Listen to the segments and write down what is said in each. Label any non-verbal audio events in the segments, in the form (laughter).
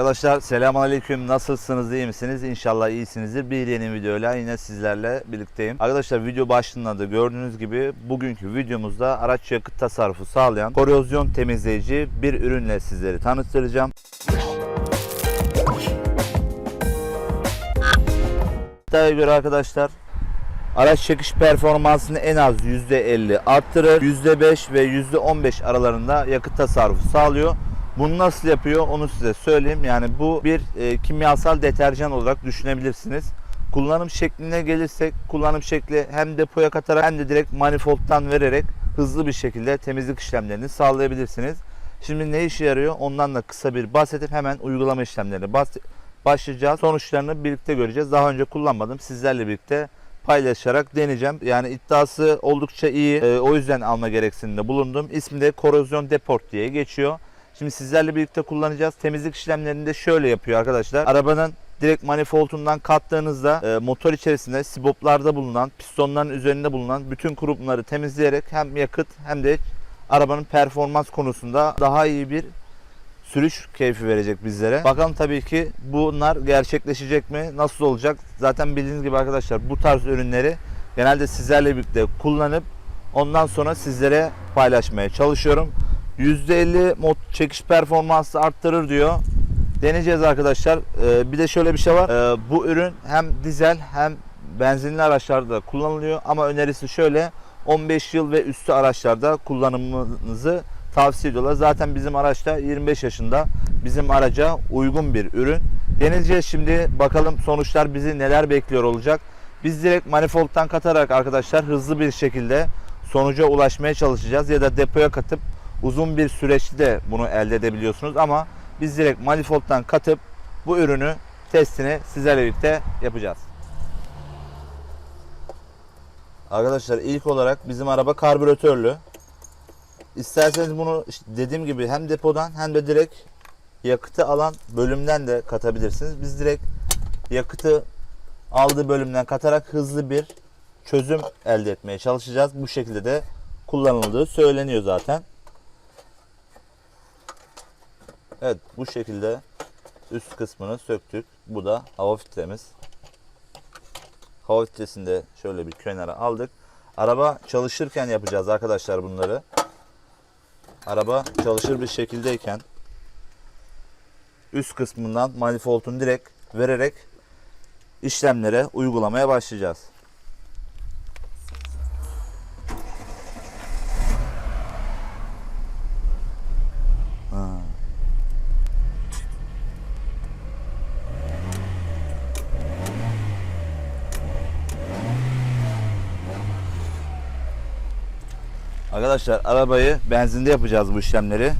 Arkadaşlar selamünaleyküm. Nasılsınız? iyi misiniz? İnşallah iyisinizdir. Bir yeni videoyla yine sizlerle birlikteyim. Arkadaşlar video başlığında da gördüğünüz gibi bugünkü videomuzda araç yakıt tasarrufu sağlayan korozyon temizleyici bir ürünle sizleri tanıtacağım. İddiaya göre arkadaşlar araç çekiş performansını en az %50 arttırır. %5 ve %15 aralarında yakıt tasarrufu sağlıyor. Bunu nasıl yapıyor onu size söyleyeyim. Yani bu bir e, kimyasal deterjan olarak düşünebilirsiniz. Kullanım şekline gelirsek kullanım şekli hem depoya katarak hem de direkt manifoldtan vererek hızlı bir şekilde temizlik işlemlerini sağlayabilirsiniz. Şimdi ne işe yarıyor ondan da kısa bir bahsedip hemen uygulama işlemlerine başlayacağız. Sonuçlarını birlikte göreceğiz. Daha önce kullanmadım. Sizlerle birlikte paylaşarak deneyeceğim. Yani iddiası oldukça iyi. Ee, o yüzden alma gereksiniminde bulundum. İsmi de korozyon deport diye geçiyor. Şimdi sizlerle birlikte kullanacağız. Temizlik işlemlerini de şöyle yapıyor arkadaşlar. Arabanın direkt manifoldundan kattığınızda e, motor içerisinde siboplarda bulunan, pistonların üzerinde bulunan bütün kurumları temizleyerek hem yakıt hem de arabanın performans konusunda daha iyi bir sürüş keyfi verecek bizlere. Bakalım tabii ki bunlar gerçekleşecek mi? Nasıl olacak? Zaten bildiğiniz gibi arkadaşlar bu tarz ürünleri genelde sizlerle birlikte kullanıp ondan sonra sizlere paylaşmaya çalışıyorum. %50 mod çekiş performansı arttırır diyor. Deneyeceğiz arkadaşlar. Ee, bir de şöyle bir şey var. Ee, bu ürün hem dizel hem benzinli araçlarda kullanılıyor ama önerisi şöyle 15 yıl ve üstü araçlarda kullanımınızı tavsiye ediyorlar. Zaten bizim araçta 25 yaşında bizim araca uygun bir ürün. Deneyeceğiz şimdi bakalım sonuçlar bizi neler bekliyor olacak. Biz direkt manifoldtan katarak arkadaşlar hızlı bir şekilde sonuca ulaşmaya çalışacağız ya da depoya katıp uzun bir süreçte de bunu elde edebiliyorsunuz ama biz direkt manifoldtan katıp bu ürünü testini sizlerle birlikte yapacağız. Arkadaşlar ilk olarak bizim araba karbüratörlü. İsterseniz bunu dediğim gibi hem depodan hem de direkt yakıtı alan bölümden de katabilirsiniz. Biz direkt yakıtı aldığı bölümden katarak hızlı bir çözüm elde etmeye çalışacağız. Bu şekilde de kullanıldığı söyleniyor zaten. Evet bu şekilde üst kısmını söktük. Bu da hava filtremiz. Hava filtresini de şöyle bir kenara aldık. Araba çalışırken yapacağız arkadaşlar bunları. Araba çalışır bir şekildeyken üst kısmından manifoldunu direkt vererek işlemlere uygulamaya başlayacağız. Arkadaşlar arabayı benzinde yapacağız bu işlemleri.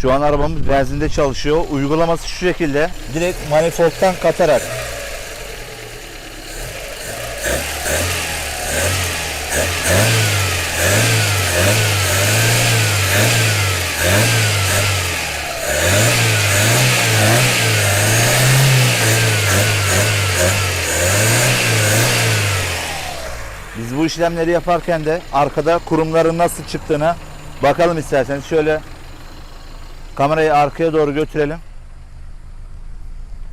Şu an arabamız benzinde çalışıyor. Uygulaması şu şekilde. Direkt manifoldtan katarak Biz bu işlemleri yaparken de arkada kurumların nasıl çıktığına bakalım isterseniz. Şöyle kamerayı arkaya doğru götürelim.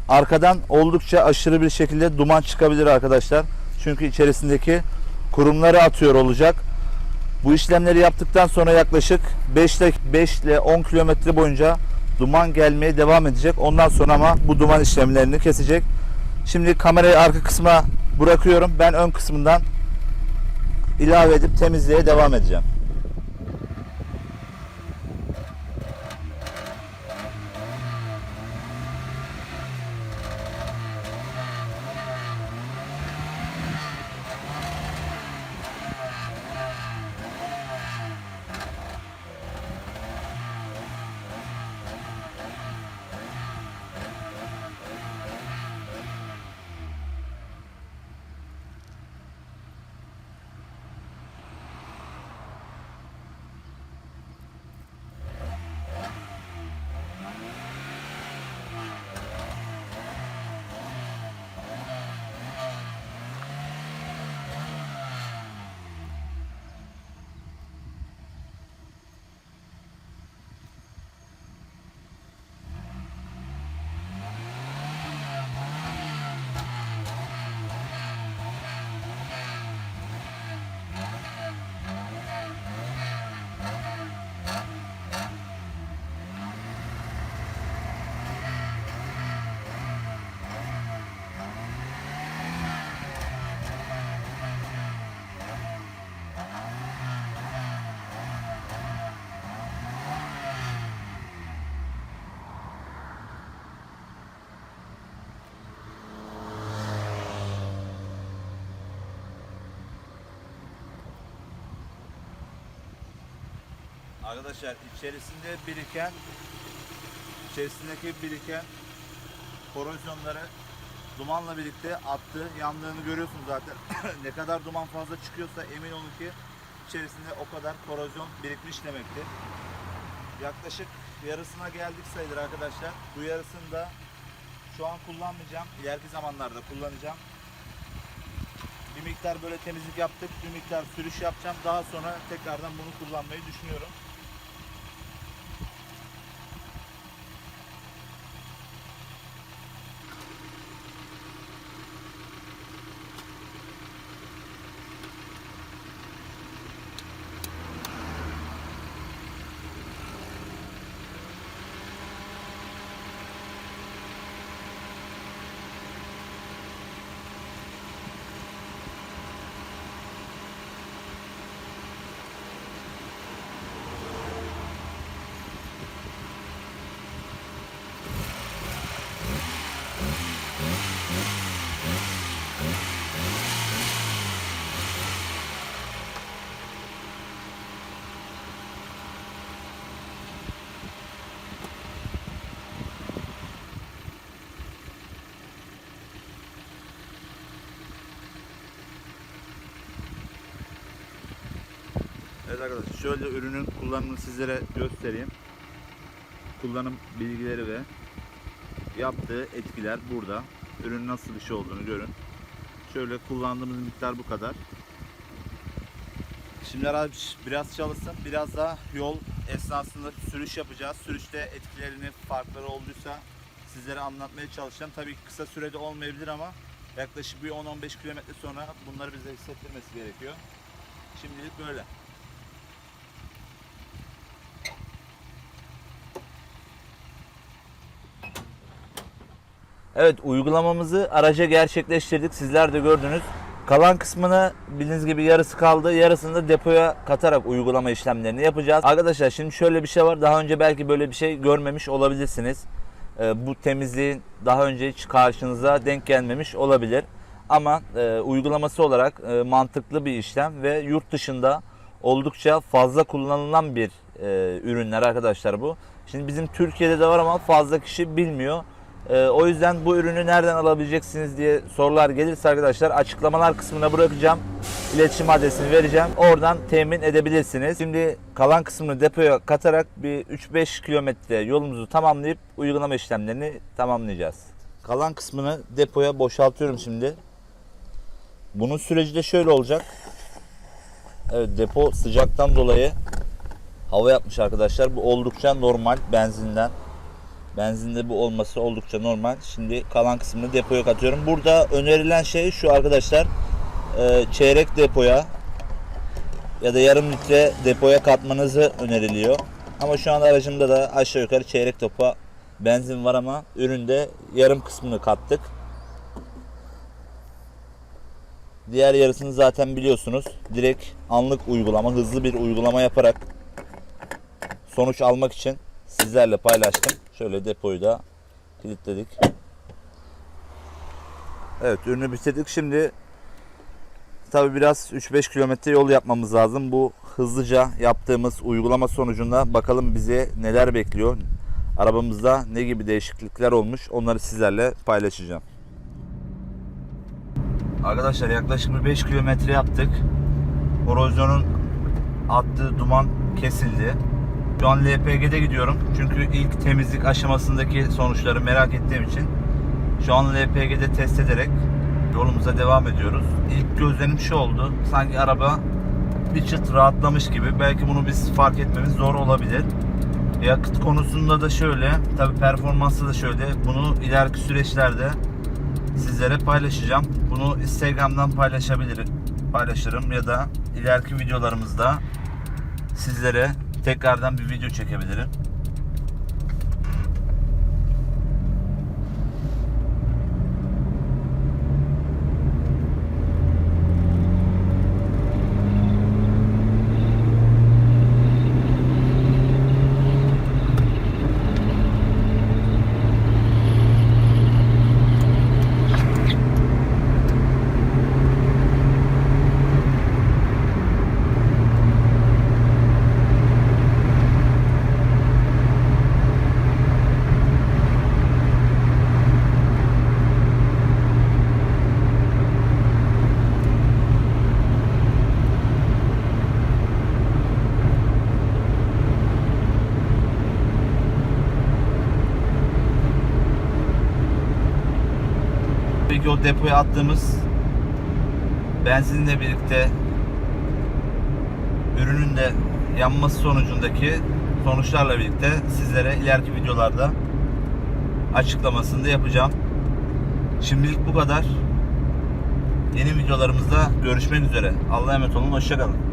Arkadan oldukça aşırı bir şekilde duman çıkabilir arkadaşlar. Çünkü içerisindeki kurumları atıyor olacak. Bu işlemleri yaptıktan sonra yaklaşık 5 ile 5 ile 10 kilometre boyunca duman gelmeye devam edecek. Ondan sonra ama bu duman işlemlerini kesecek. Şimdi kamerayı arka kısma bırakıyorum. Ben ön kısmından ilave edip temizliğe devam edeceğim. Arkadaşlar içerisinde biriken içerisindeki biriken korozyonları dumanla birlikte attı. Yandığını görüyorsunuz zaten. (coughs) ne kadar duman fazla çıkıyorsa emin olun ki içerisinde o kadar korozyon birikmiş demektir. Yaklaşık yarısına geldik sayılır arkadaşlar. Bu yarısını da şu an kullanmayacağım. İleriki zamanlarda kullanacağım. Bir miktar böyle temizlik yaptık. Bir miktar sürüş yapacağım. Daha sonra tekrardan bunu kullanmayı düşünüyorum. Evet arkadaşlar şöyle ürünün kullanımını sizlere göstereyim. Kullanım bilgileri ve yaptığı etkiler burada. Ürün nasıl bir şey olduğunu görün. Şöyle kullandığımız miktar bu kadar. Şimdi araç biraz çalışsın. Biraz da yol esnasında sürüş yapacağız. Sürüşte etkilerini, farkları olduysa sizlere anlatmaya çalışacağım. Tabii kısa sürede olmayabilir ama yaklaşık bir 10-15 kilometre sonra bunları bize hissettirmesi gerekiyor. Şimdilik böyle. Evet uygulamamızı araca gerçekleştirdik. Sizler de gördünüz. Kalan kısmını bildiğiniz gibi yarısı kaldı. Yarısını da depoya katarak uygulama işlemlerini yapacağız. Arkadaşlar şimdi şöyle bir şey var. Daha önce belki böyle bir şey görmemiş olabilirsiniz. Ee, bu temizliğin daha önce hiç karşınıza denk gelmemiş olabilir. Ama e, uygulaması olarak e, mantıklı bir işlem ve yurt dışında oldukça fazla kullanılan bir e, ürünler arkadaşlar bu. Şimdi bizim Türkiye'de de var ama fazla kişi bilmiyor. Ee, o yüzden bu ürünü nereden alabileceksiniz diye sorular gelirse arkadaşlar açıklamalar kısmına bırakacağım. İletişim adresini vereceğim. Oradan temin edebilirsiniz. Şimdi kalan kısmını depoya katarak bir 3-5 kilometre yolumuzu tamamlayıp uygulama işlemlerini tamamlayacağız. Kalan kısmını depoya boşaltıyorum şimdi. Bunun süreci de şöyle olacak. Evet depo sıcaktan dolayı hava yapmış arkadaşlar. Bu oldukça normal benzinden. Benzinde bu olması oldukça normal. Şimdi kalan kısmını depoya katıyorum. Burada önerilen şey şu arkadaşlar. e, çeyrek depoya ya da yarım litre depoya katmanızı öneriliyor. Ama şu an aracımda da aşağı yukarı çeyrek depo benzin var ama üründe yarım kısmını kattık. Diğer yarısını zaten biliyorsunuz. Direkt anlık uygulama, hızlı bir uygulama yaparak sonuç almak için sizlerle paylaştım. Şöyle depoyu da kilitledik. Evet ürünü bitirdik. Şimdi tabi biraz 3-5 kilometre yol yapmamız lazım. Bu hızlıca yaptığımız uygulama sonucunda bakalım bize neler bekliyor. Arabamızda ne gibi değişiklikler olmuş onları sizlerle paylaşacağım. Arkadaşlar yaklaşık bir 5 kilometre yaptık. Korozyonun attığı duman kesildi. Şu an LPG'de gidiyorum. Çünkü ilk temizlik aşamasındaki sonuçları merak ettiğim için şu an LPG'de test ederek yolumuza devam ediyoruz. İlk gözlenim şu oldu. Sanki araba bir çıt rahatlamış gibi. Belki bunu biz fark etmemiz zor olabilir. Yakıt konusunda da şöyle, tabi performansı da şöyle. Bunu ileriki süreçlerde sizlere paylaşacağım. Bunu Instagram'dan paylaşabilirim, paylaşırım ya da ileriki videolarımızda sizlere tekrardan bir video çekebilirim. Tabii ki o depoya attığımız benzinle birlikte ürünün de yanması sonucundaki sonuçlarla birlikte sizlere ileriki videolarda açıklamasını da yapacağım. Şimdilik bu kadar. Yeni videolarımızda görüşmek üzere. Allah'a emanet olun. Hoşçakalın.